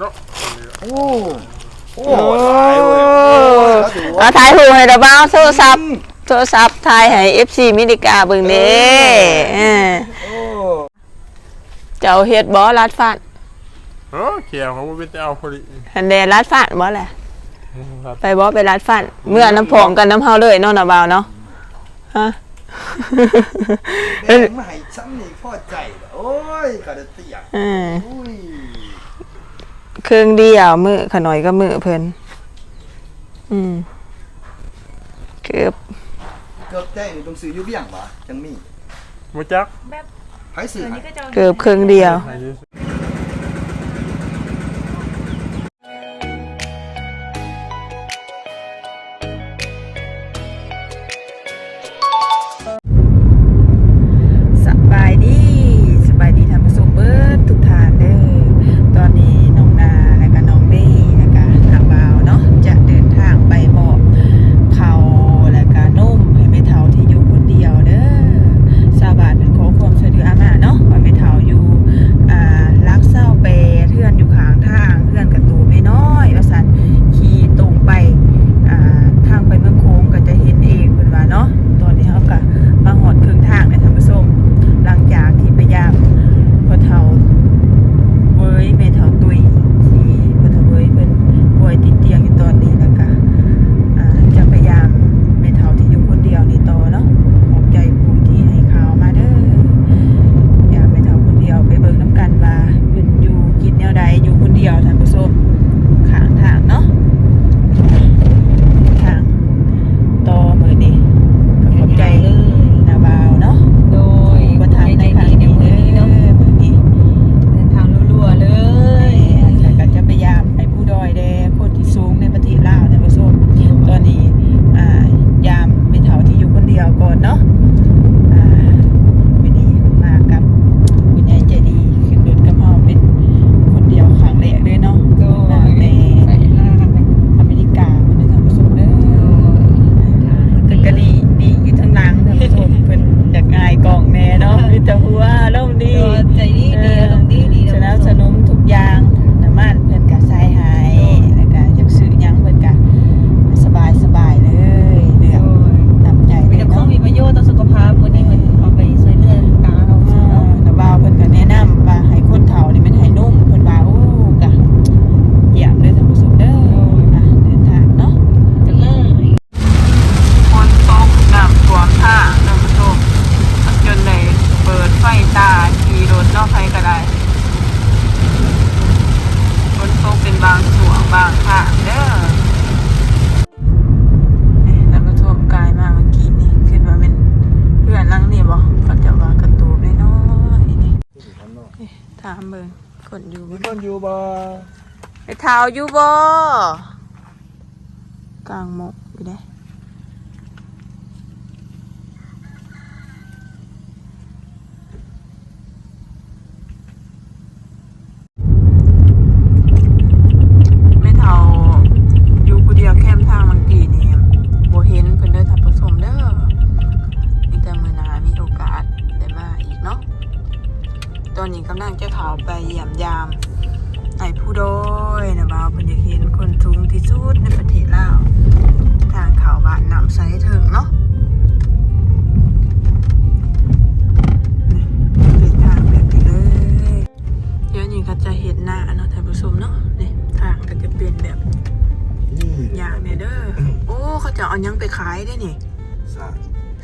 โอ้โหายาถ่ายหูปให้เดาบ้างโทรศัพท์โทรศัพท์ถ่ายให้เอฟซีมิติกาบึงเด้เจ้าเฮ็ดบ่ลัดฟันโออเขียวเขาไม่ไปเอาพอดีฮันเดลัดฟันบ่แหละ ครับไปบ่ไปลัดฟัน เมื่อน้ำผงกันน้ำเฮาเลยเนาะนะบ่าเนาะฮะเฮ้ยไม่ให้ซ้ำนี่พ่อใจเหรโอ้ยกระเดียกเออ อุ้ย เครื่องเดียวมือขน่อยก็มือเพิ่นอืมเกือบเกือบแด้ต้องซื้อยุบอย่างบะจังมีบ่จักไผเกือบเครื่องเดียว นาใครก็ได้คนตกเป็นบางส่วงบางภาคเด้อน้ำมาท่วมกายมาเมื่อกี้นี่ขึ้นมาเป็นเพื่อนงนี่บ่ก็จะว่ากระตูนน้อยทำเบอร์กบ่ฝนอยู่บ่ไอ้เท้าอยู่บ่กลางหมกอยู่เด้ เอยังไปขายได้นี่ศาสต์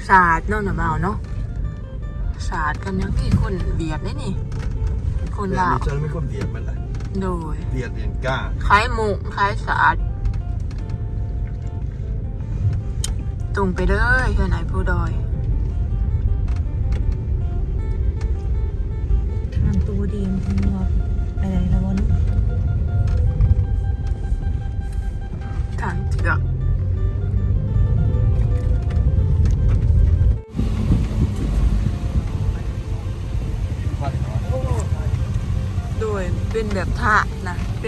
ศาสตร์เนาะนะบ่าวเนาะศาสต์กันยังมีคนเบียดได้นี่ คนลาวฉันไม่คนเบียดมันเลยโดยเบียดอย่างกล้าขายหมูขายศาสตร์ตรงไปเลยเฮียนไหนผู้ดอย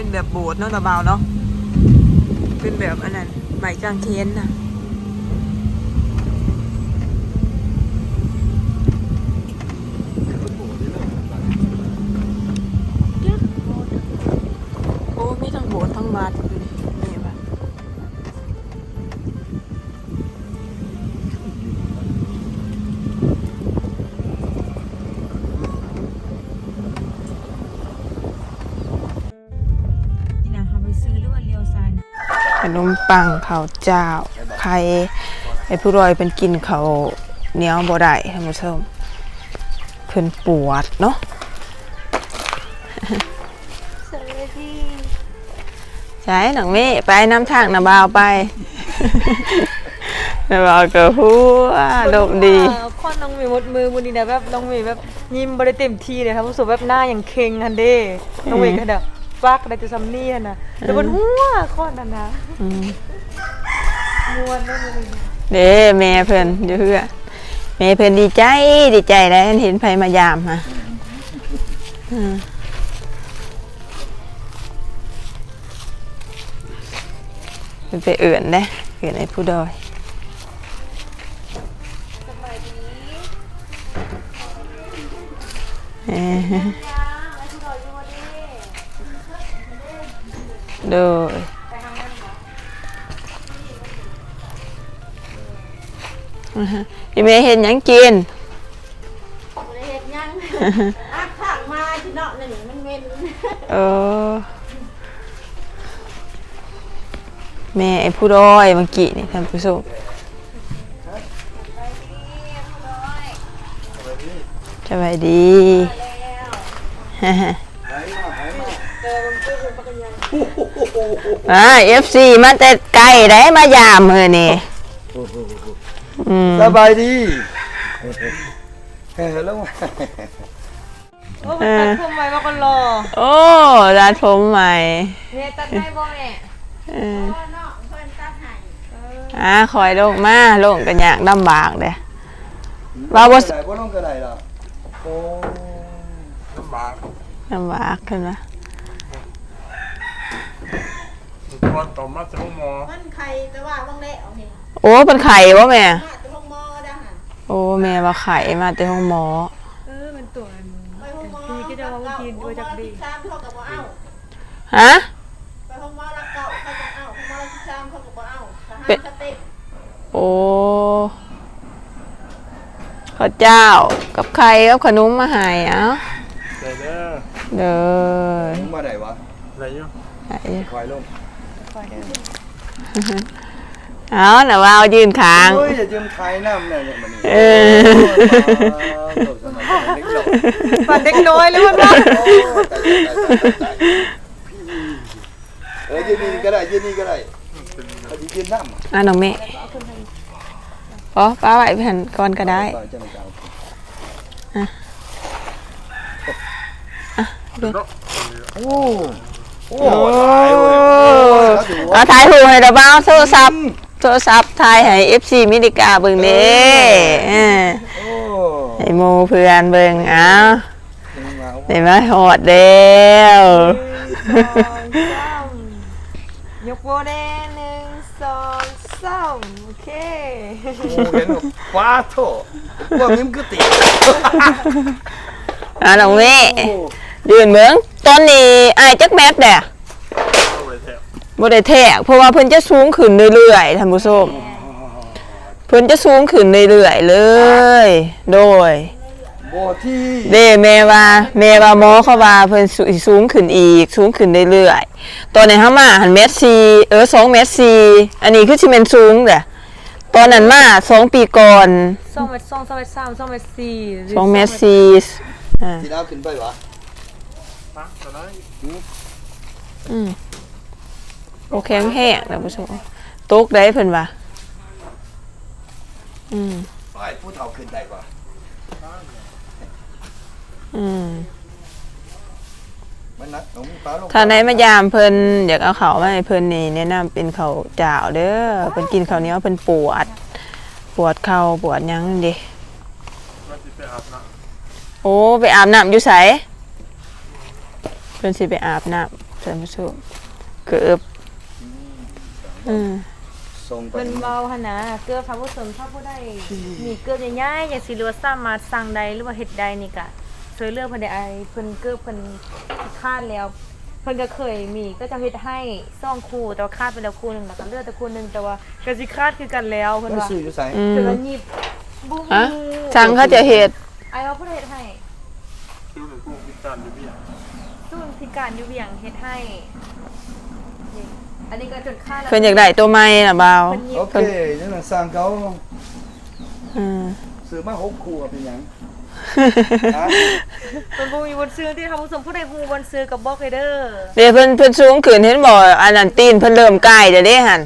็นแบบโบสถ์เนาะตะเบาเนาะเป็นแบบอันนั้นใหม่กางเทนนะ ปังข้าวเจ้าไข่ไอ้ผู้รอยเป็นกินเขาเหนียวบ่ได้ท่านผู้ชมเพิ่นปวดเนาะใช่หนังมีไปน้ำทางน้ำบาวไปน้ำบาวก็หัวดมดีเอ่อข้อน้องมีมดมือมือนี่นะแบบน้องมีแบบยิ้มบริเต็มที่เลยครับรู้สึกแบบหน้าอย่างเค็งฮันเด้น้องมีก็แบบ ฟักได้จะซัมนี่หั่นนะแต่บนหัวข้อนั้นนะอืมมวนได้เลยเด้แม่เพิ่นอยู่เฮือแม่เพิ่นดีใจดีใจได้เห็นไผมายามฮะอืมเพิ่นไปเอื่นเด้เอื่นไอ้ผู้ดอยเอ้ย โดยอือฮะพี่เมย์เห็นหยังกินบ่ได้เฮ็ดหยังอักผักมาที่เนาะหนึ่งมันเว้นเออแม่ไอ้ผู้ดอยเมื่อกี้นี่ท่านผู้ชมสบายดีฮ่าฮ่าไหนมาไหนมา อ่าเอฟซีมาแต่ไกลได้มายามมือนี่อืมสบายดีเฮ้ยแล้วมาโอ้มันตัดผมไว้มาคนรอโอ้ร้านผมใหม่เนี่ยตัดได้บ่แม่เออพ่อเนาะเพิ่นตัดให้อ่าคอยลงมาลงกันยากลำบากเด้ว่าบ่ได้บ่ลงกระไดล่ะโอ้ลำบากลำบากขึ้นมา ก่อนต่อมาจะห้องหมอมันไข่แต่ว่าบางแล้วนี่โอ้เป็นไข่วะแม่ มาแต่ห้องหมอได้หั่นโอ้แม่ว่าไข่มาแต่ห้องหมอ เออมันตัวอันไปห้องหมอพี่ก็จะว่าบางทีดูจากดีสามเขาก็บ่เอาฮะ ไปห้องหมอรักเก่าเขาก็เอาห้องหมอรักที่สามเขาก็บ่เอาทหารเป็นสเต็ปโอ้ข้าวเจ้ากับไข่กับขนมมาใหายเอ้าได้เด้อเด้อมึงมาได้วะอะไรอยู่ไอ้คอยลง เอาน่ะว่าเอายืนค้างโอ้ยอย่ายืมไทยน้ำเนี่ยเนี่ยมันนี่เออ โอ้สมัยก่อนเด็กหลงปันเด็กน้อยเลยมันว่าโอ้ตายตายตายตายเออยืนนี่ก็ได้ยืนนี่ก็ได้เขาจะยืนน้ำอะอะน้องเมย์อ๋อป้าไหวแผ่นก่อนก็ได้ ตอนจะมาเอาเนาะโอ้โอ้หลายเว้ยโอ้ ยแล้วดูเอาว่าถ่ายหูให้ระบ้าโทรศัพท์โทรศัพท์ถ่ายให้ FC มินิกาเบิ่งเด้เออโอ้ให้หมูเพื่อนเบิ่งเอ้ายังมาโอ้ได้มาหอดแล้วยกโบแดงหนึ่งสองสามโอเคโหเห็นว่าฟ้าโถว่ามิมคือติอะน้องเมย์โอ้ยืนเบิ่งตอนนี้อายจักแมทเด้อเอาไว้แถว บ่ได้แทกเพราะว่าเพิ่นจะสูงขึ้นเรื่อยๆท่านผู้ชมเพิ่นจะสูงขึ้นเรื่อยๆเลย โดยโบที่เด้แม่ว่าแม่ว่าหมอเขาว่าเพิ่นสูสูงขึ้นอีก สูงขึ้นเรื่อยๆตอนนี้เฮามาหันเมตรสี่เออ2เมตรสี่อันนี้คือสิแม่นสูงเด้อตอนนั้นมาสองปีก่อนสองเมตรสองสองเมตรสามสองเมตรสี่หรื2เมตรสี่อ่าที่ดาวขึ้นไปวะปักจะได้อืม โอเคแห้งๆท่านผู้ชมตกได้เพิ่นว่าอืมไอ้ผู้เฒ่าขึ้นได้ปะอืมมันนักน้องมีฟ้าลงถ้าในมายามเพิ่นอยากเอาเขาวมาให้เพิ่นนี่แนะนำเป็นข้าวเจ้าเด้อเพิ่นกินข้าวเหนียวเพิ่นปวด ปวดเข่าปวดหยังนั่นเดิว่าจะไปอาบน้โอ้ไปอาบน้ำอยู่ไสเพิ่นสิไปอาบน้ำท่านผู้ชมเกือบ อืมส่งไปเป็นเบาหนนะเกลือพระผู้สนถ้าผู้ได้มีเกลือใหญ่ๆอย่างสิหรือว่าสามารถสั่งใดหรือว่าเฮ็ดใดนี่ก็ช่วยเลือกเพิ่นได้ไอเพิ่นเกลือเพิ่นคาดแล้วพิ่นก็เคยมีก็จะเฮ็ดให้ซ่องคู่แต่ว่าคาดไปแล้วคู่หนึงแล้วก็เลือกแต่คู่หนึงแต่ว่าก็สิคาดคือกันแล้วเพิ่นไม่ว่าซื้ออยู่ไสอืเพิ่นมว่าหยิบบุ้งฮะสั่งเขาจะเฮ็ดไอ้ว่าผู้ใดเฮ็ดให้ซื้อหนึ่งคู่พิการอยู่เบี้ยสู้พิการอยู่เวียงเฮ็ดให้นี่ อันนี้ก็จนค่าดแล้วเพิ่นอยากได้ตัวใหม่น่ะบ่าวเพิ่นหยิโอบเคนั่นน่ะสร้างเขาอืมซื้อมาหกคู่อะเป็นหยังฮะเพิ่นบ่มีบนซื้อที่ทำผู้ชมผู้ใดฮู้บนซื้อกับบอกเลยเด้อเดี๋ยวเพิ่นเพิ่นสูงขึ้นเห็นบ่อันนั้นตีนเพิ่นเริ่มใกล้เด้อเด้หั่น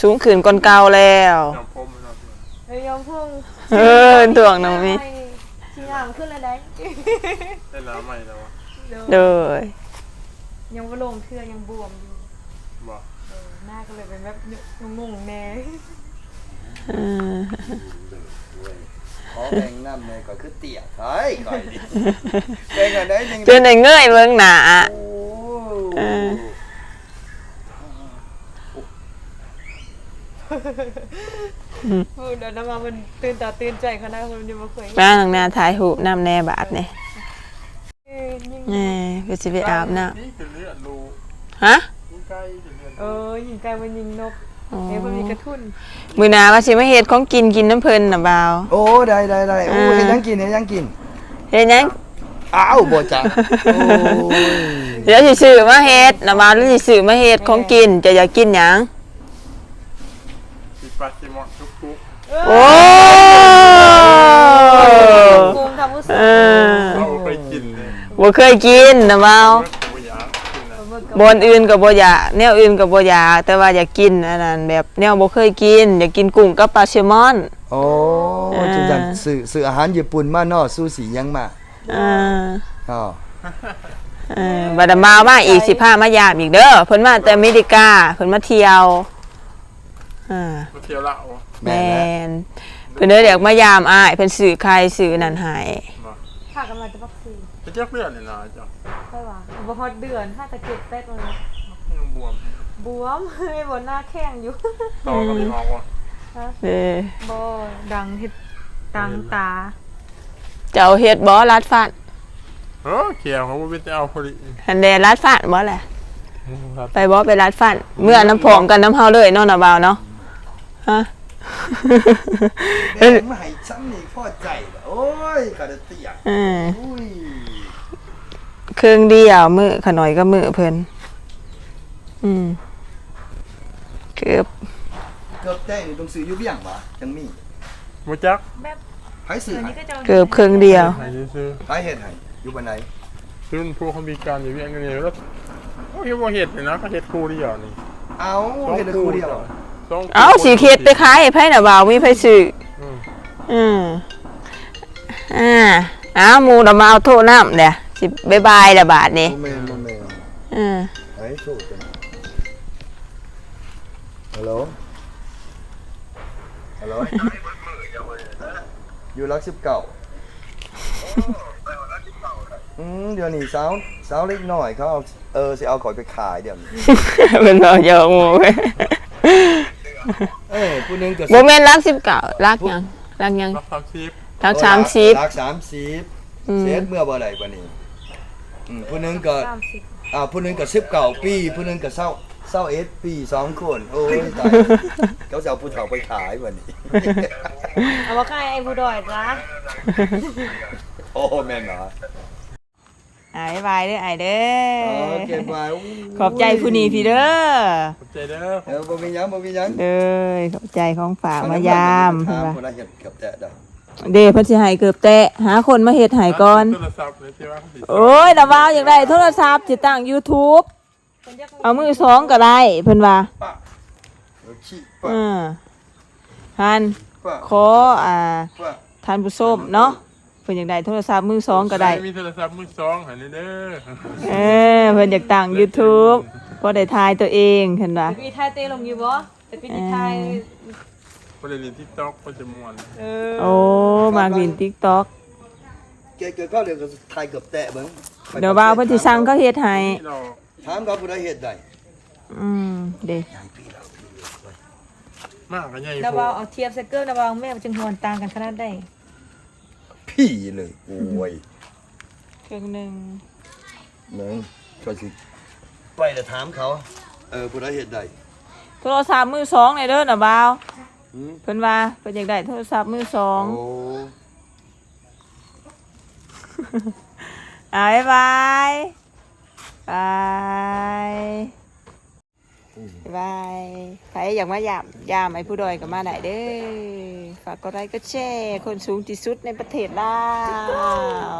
สูงขึ้นก่อนเก่าแล้วยอมพรมนะครับเอ้ยยอมพุ่งเออถ่วงน้องมีสิงามขึ้นแล้วได้ได้แล้วใหม่แล้ววะโดยยังบ่ลงเทื่อยังบวมอยู่ บอกเออหน้าก็เลยเป็นแบบงงๆแน่อืมขอแบ่งน้ำเลยก็คือเตี้ยไอ้ก่อยดิแบ่งอันไหนยังจนได้เงยเบิ่งหน้าโอ้เออเออเดี๋ยวน้ำมามันตื่นตาตื่นใจขนาดคนยังบ่เคยมาทางหน้าถ่ายรูปน้ำแน่บาดนี่เออยิ่งแหน่คือสิไปอาบน้ำนี่คือเลือดรูฮะ นี่ใกล้จะเลือดเออยิงไกลมันยิงนกเดี๋ยวมันมีกระทุนมื้อหน้าว่าสิมาเฮ็ดของกินกินน้ำเพิ่นน่ะบ่าว โอ้ได้ได้ได้โอ้เห็นยังกินเห็นยังกินเฮ็ดหยังอ้าวบ่จ้ะโอ้ยเดี๋ยวสิซื้อมาเฮ็ดน่ะบ่าวหรือสิซื้อมาเฮ็ดของกินจะอยากกินหยังติดปลาซิมอนทุกทุกโอ้กรุงทำผู้ชเอมอเราไปกินเลยบ่เคยกินน่ะบ่าวไม่อยากกินนะเบิ่งบอนอื่นก็บ่อยากแนวอื่นก็บ่อยากแต่ว่าอยากกินอันนั้นแบบแนวบ่เคยกิน อยากกินกุ้งกับปลาแซลมอน โอ้อ่าจริงจังซื้อซื้ออาหารญี่ปุ่นมาเนาะซูชิยังมาอ่าอ๋อเออบัดมามาอีกสิพามายามอีกเด้อเพิ่นมาแต่อเมริกาเพิ่นมาเที่ยวอ่า มาเที่ยวละวะแม่แม่นนเพิ่นเด้ออยากมายามอ้ายเพิ่นซื้อไข่ซื้อนั่นให้ ถ้ากันมาจะวัคซีนไปเจ้าเลือดเนี่ยนะจ้ะใช่ป่ะบ่ฮอดเดือนถ้าตะเก็บแป๊กเลยยังบวมบวมไม่บนหน้าแข้งอยู่ต่อก็ไม่ออกวะเด้อบ่ดังเฮ็ดดังตา เจ้าเฮ็ดบ่รัดฟันเออเขียวเขาไม่ไปเอาพอดีอันเดรัดฟันบ่แหละครับไปบ่ไปรัดฟัน เมื่อน้ำผองกันน้ำเฮาเลยเนาะน่ะบ่าวเนาะฮะแบ่งมาให้ซ้ำนี่พอใจแล้วโอ้ยก็ได้เตี้ยอืมอุ้ยเครื่องเดียวมือขน่อยก็มือเพิ่นอืมเกือบเกือบได้นี่ต้องซื้ออยู่เบี้ยงบ่จังมีมูจักแบบไผซื้ออันให้นี้ก็จะเกือบเครื่องเดียว ไหนซื้อไผเฮ็ดให้อยู่บ่ไหนซื้อผู้เขามีการอยู่เวียงกันเนี่ยแล้วโอ้ยว่าเห็ดเนี่ยนะก็เห็ดคู่เดียวนี่เอาเฮ็ดได้คู่เดียวสงคู่เอ้าสีเข็ดไปขายให้ไผน่ะบ่าวมีไผซื้ออืมอืมอ่า อ้าวหมูดอกมาเอาโทษน้ำเดี๋ยวสิบ๊ายบายละบาทนี่บ่แม่นบ่แม่นอืมไอ้โทษกันฮัลโหลฮัลโหลอยู่รักสิบเก้าอืมเดี๋ยวนี้สาวสาวเล็กน้อยเขาเอาเออสิเอาข่อยไปขายเดี๋ยวนี้เป็นบ่ยอกหมูเว้ยเออผู้หนึงก็บ่แม่นรักสิบเก้ารักหยังรักหยัง รับทำซิป รักสามสิบ รักสามสิบอืม เสียเมื่อบ่ได้บัดนี้อืมผู้หนึงก็30อ่าผู้หนึงก็สิบเก้าปี ผู้หนึงก็เศร้าเศร้าเอสปีสองคน โอ้ยตายเขาจะเอาผู้เฒ่าไปขายบัดนี้เอามาขายไอ้ผู้ดอยจ้ะโอ้แม่นเหรออ่าบ๊ายบายเด้อไอายเด้โออเคบายขอบใจผู้นี้พี่เด้อขอบใจเด้อเออบ่มีหยังบ่มีหยังเด้อขอบใจของฝากมายามถาเห็นมปะ คนละเฮ็ดกับแต่ได้ เด้เพิ่นสิให้เกือบแตะหาคนมาเฮ็ดให้ก่อน โทรศัพท์เลยที่ว่าเขาติดโอ้ยแต่ว่าอยากได้โทรศัพท์สิตั้ง YouTube เอามือสองก็ได้เพิ่นว่าป้าเออขี้ป้าอือฮันป้าขออ่าป้าท่านผู้ชมเนาะเพิ่นอยากได้โทรศัพท์มือสองก็ได้มีโทรศัพท์มือสองหันนี่เด้อเออเพิ่นอยากตั้ง YouTube บ่ได้ถ่ายตัวเองเห็นปะมีทายเตลงอยู่บ่แต่ปีนี้ทา ยประเด็นทิกตอกก็จะม่วนเออโอ้มากดิน TikTok เกิดเกิดก็เดี๋ยวก็ถ่ายเกือบแตะเบิ่งเดี๋ยวบ่าวเพิ่นสิสั่งเขาเฮ็ดให้ที่เราถามเขาผู้ใดเฮ็ดได้อืมเด้มากกันใหญ่ดาวาเอาเทียบใส่เกิลดาวาแม่มันจึงหวนต่างกันขนาดใดพี่เลยโอ้ยเครื่องหนึงหนึ่งช่วยสิไปแต่ถามเขา เออผู้ใดเฮ็ดได้โทรศัพท์มือสองในเด้อน่ะบ่าว หืมเพิ่นว่าเพิ่นอยากได้โทรศัพท์มือสองโอ้อ่าบ๊ายบายบายบ๊ายบายใครอยากมายามยามไอ้ผู้ดอยก็มาได้เด้อฝากกดไลค์กดแชร์คนสูงที่สุดในประเทศลาว